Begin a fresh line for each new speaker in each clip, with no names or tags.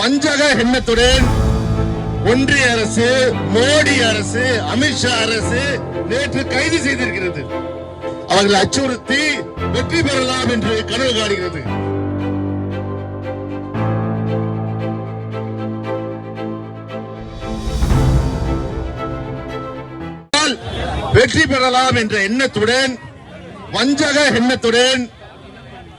வஞ்சக எண்ணத்துடன் ஒன்றிய அரசு மோடி அரசு அமித்ஷா அரசு நேற்று கைது செய்திருக்கிறது. அவர்களை அச்சுறுத்தி வெற்றி பெறலாம் என்று கனவு காணுகிறது. வெற்றி பெறலாம் என்ற எண்ணத்துடன் வஞ்சக எண்ணத்துடன்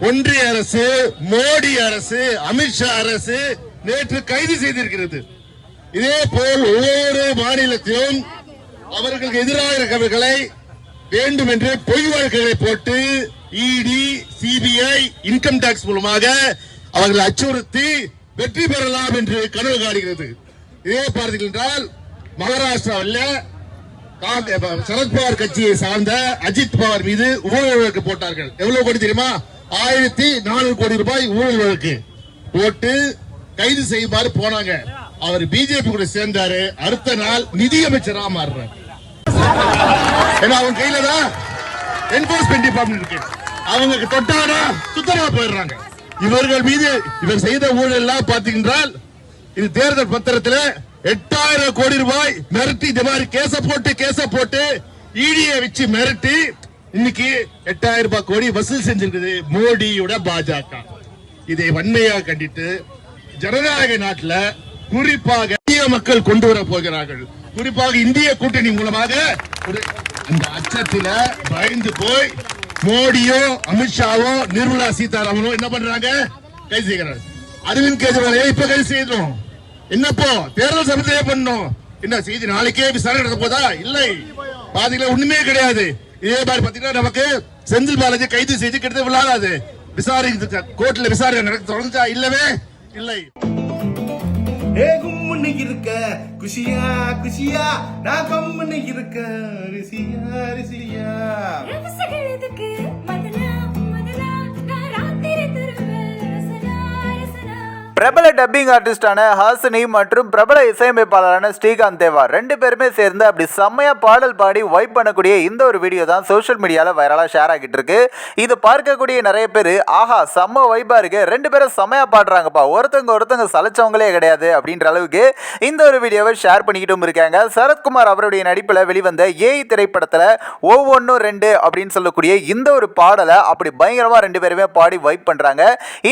ஒன்றிய அரசு மோடி அரசு அமித்ஷா அரசு நேற்று கைது செய்திருக்கிறது. இதே போல் ஒவ்வொரு மாநிலத்திலும் அவர்களுக்கு எதிராக இருக்கிறவர்களை வேண்டும் என்று பொய் வழக்குகளை போட்டு இடி சிபிஐ இன்கம் டாக்ஸ் மூலமாக அவர்களை அச்சுறுத்தி வெற்றி பெறலாம் என்று கனவு காணுகிறது. இதே பார்த்தீர்கள் என்றால் மகாராஷ்டிராவில் சரத்பவார் கட்சியை சார்ந்த அஜித் பவார் மீது ஊழல் வழக்கு போட்டார்கள். எவ்வளவு கோடி தெரியுமா? ஆயிரத்தி நானூறு கோடி ரூபாய் ஊழல் வழக்கு போட்டு கைது செய்யுமாறு போனாங்க. அவர் பிஜேபி கூட சேர்ந்தாரு. அடுத்த நாள் நிதியமைச்சரா மாறுறாரு. ஏன்னா அவங்க கையில தான் என்போர்ஸ்மெண்ட் டிபார்ட்மெண்ட் இருக்கு. அவங்க தொட்டாரா சுத்தமா போயிடுறாங்க. இவர்கள் மீது இவர் செய்த ஊழல் எல்லாம் பாத்தீங்கன்றால் இது தேர்தல் பத்திரத்துல எட்டாயிரம் கோடி ரூபாய் மிரட்டி இந்த மாதிரி கேச போட்டு கேச போட்டு ஈடியை வச்சு மிரட்டி இன்னைக்கு எட்டாயிரம் ரூபாய் கோடி வசூல் செஞ்சிருக்குது மோடியோட பாஜக. இதை வன்மையாக கண்டித்து ஜனநாயக நாட்டில் குறிப்பாக இந்திய மக்கள் கொண்டு வர போகிறார்கள். குறிப்பாக இந்திய கூட்டணி மூலமாக ஒரு- அந்த அச்சத்தில பயந்து போய் மோடியோ அமித்ஷாவோ நிர்மலா சீதாராமனோ என்ன பண்றாங்க? கைது செய்கிறார் அரவிந்த் கெஜ்ரிவாலையே இப்ப கைது செய்யணும் என்னப்போ? தேர்தல் சமத்தையே பண்ணணும் என்ன செய்தி நாளைக்கே விசாரணை நடத்த போதா? இல்லை. பாத்தீங்களா ஒண்ணுமே கிடையாது. இதே மாதிரி பாத்தீங்கன்னா நமக்கு செந்தில் பாலாஜி கைது செய்து கிட்டத்தட்ட விழாது விசாரிக்க கோர்ட்ல விசாரணை நடக்க தொடர்ந்துச்சா? இல்லவே இல்லை.
ஏ கும்முன்னு இருக்க குஷியா குஷியா நான் கம்முன்னு இருக்க ரிசியா ரிசியா
பிரபல டப்பிங் ஆர்டிஸ்டான ஹாசினி மற்றும் பிரபல இசையமைப்பாளரான ஸ்ரீகாந்த் தேவா ரெண்டு பேருமே சேர்ந்து அப்படி செம்மையாக பாடல் பாடி வைப் பண்ணக்கூடிய இந்த ஒரு வீடியோ தான் சோஷியல் மீடியாவில் வைரலாக ஷேர் ஆகிட்டு இருக்கு. இது பார்க்கக்கூடிய நிறைய பேர் ஆஹா செம்ம வைப்பாக இருக்கு. ரெண்டு பேரும் செம்மையா பாடுறாங்கப்பா. ஒருத்தவங்க ஒருத்தவங்க சலைச்சவங்களே கிடையாது அப்படின்ற அளவுக்கு இந்த ஒரு வீடியோவை ஷேர் பண்ணிக்கிட்டும் இருக்காங்க. சரத்குமார் அவருடைய நடிப்பில் வெளிவந்த ஏஐ திரைப்படத்தில் ஒவ்வொன்றும் ரெண்டு அப்படின்னு சொல்லக்கூடிய இந்த ஒரு பாடலை அப்படி பயங்கரமாக ரெண்டு பேருமே பாடி வைப் பண்ணுறாங்க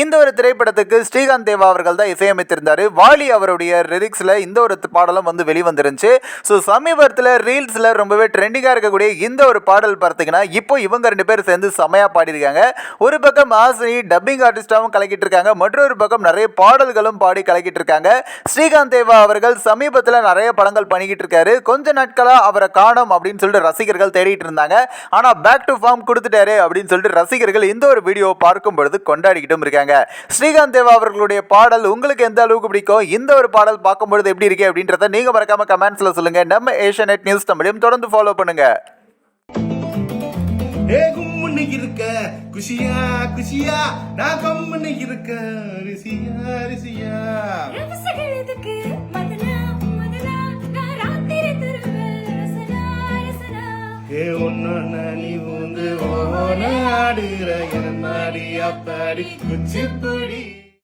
இந்த ஒரு திரைப்படத்துக்கு ஸ்ரீகாந்த் தேவா அவர்கள் தான் இசையமைத்திருந்தார். வாலி அவருடைய லிரிக்ஸில் இந்த ஒரு பாடலும் வந்து வெளிவந்துருந்துச்சு. ஸோ சமீபத்தில் ரீல்ஸில் ரொம்பவே ட்ரெண்டிங்காக இருக்கக்கூடிய இந்த ஒரு பாடல் பார்த்தீங்கன்னா இப்போ இவங்க ரெண்டு பேரும் சேர்ந்து செமையாக பாடியிருக்காங்க. ஒரு பக்கம் ஆசினி டப்பிங் ஆர்டிஸ்டாகவும் கலக்கிட்டு இருக்காங்க மற்றொரு பக்கம் நிறைய பாடல்களும் பாடி கலக்கிட்டு இருக்காங்க ஸ்ரீகாந்த் தேவா அவர்கள் சமீபத்தில் நிறைய படங்கள் பண்ணிக்கிட்டு இருக்காரு கொஞ்ச நாட்களாக அவரை காணோம் அப்படின்னு சொல்லிட்டு ரசிகர்கள் தேடிட்டு இருந்தாங்க. ஆனால் பேக் டு ஃபார்ம் கொடுத்துட்டாரு அப்படின்னு சொல்லிட்டு ரசிகர்கள் இந்த ஒரு வீடியோ பார்க்கும் பொழுது கொண்டாடிக்கிட்டும் இருக்காங்க. ஸ்ரீகாந்த் தேவா அவர்களுடைய பாடல் உங்களுக்கு எந்த அளவுக்கு பிடிக்கும்? இந்த ஒரு பாடல் பார்க்கும் பொழுது எப்படி இருக்கு அப்படின்றத நீங்க மறக்காம கமெண்ட்ஸ்ல சொல்லுங்க. நம்ம ஏஷியநெட் நியூஸ் தமிழையும் தொடர்ந்து ஃபாலோ பண்ணுங்க.
இருக்க குஷியா குஷியா நான் கம்முன்னு இருக்க ரிசியா ரிசியா ஏ ஒன்னு நீ வந்து ஓன ஆடுற என் நாடி அப்பாடி குச்சிப்புடி.